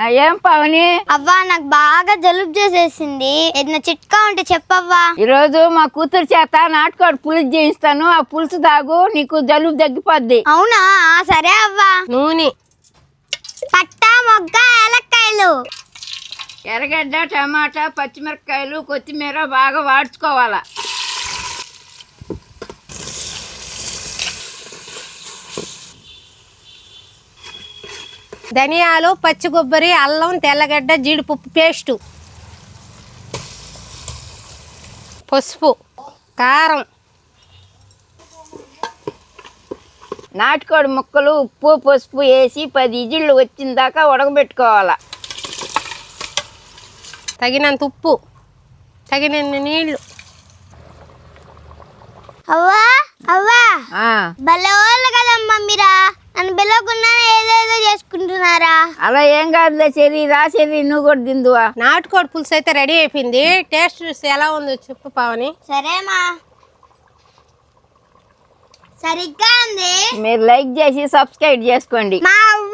ఏం పావని? అవ్వా నాకు బాగా జలుబు చేసేసింది. ఏదైనా చిట్కా ఉంటే చెప్పవ్వా? ఈరోజు మా కూతురు చేత నాటుకోడి పులుసు చేయిస్తాను. ఆ పులుసు తాగు నీకు జలుబు తగ్గిపోద్ది. అవునా? ఆ, సరే అవ్వా. నూనె. పట్టా మొగ్గ ఏలక్కాయలు. ఎర్రగడ్డ టమాటా పచ్చిమిరపకాయలు కొత్తిమీర బాగా వాడ్చుకోవాలా? ధనియాలు పచ్చి కొబ్బరి అల్లం తెల్లగడ్డ జీడిపప్పు పేస్టు. పసుపు కారం. నాటుకోడి ముక్కలు ఉప్పు పసుపు వేసి పది ఇజిళ్ళు వచ్చిన దాకా ఉడకబెట్టుకోవాలా. తగినంత ఉప్పు తగినన్ని నీళ్ళు. అవ్వా అవ్వా. భలే అలా ఏం కాదులే చెరి రా చెరి నువ్వు కూడా తిందువా? నాటుకోడి పులుసు అయితే రెడీ అయిపోయింది. టేస్ట్ చూసి ఎలా ఉందో చెప్పు పావని. సరేమా సరిగ్గా ఉంది. మీరు లైక్ చేసి సబ్స్క్రైబ్ చేసుకోండి. మా అవ్వ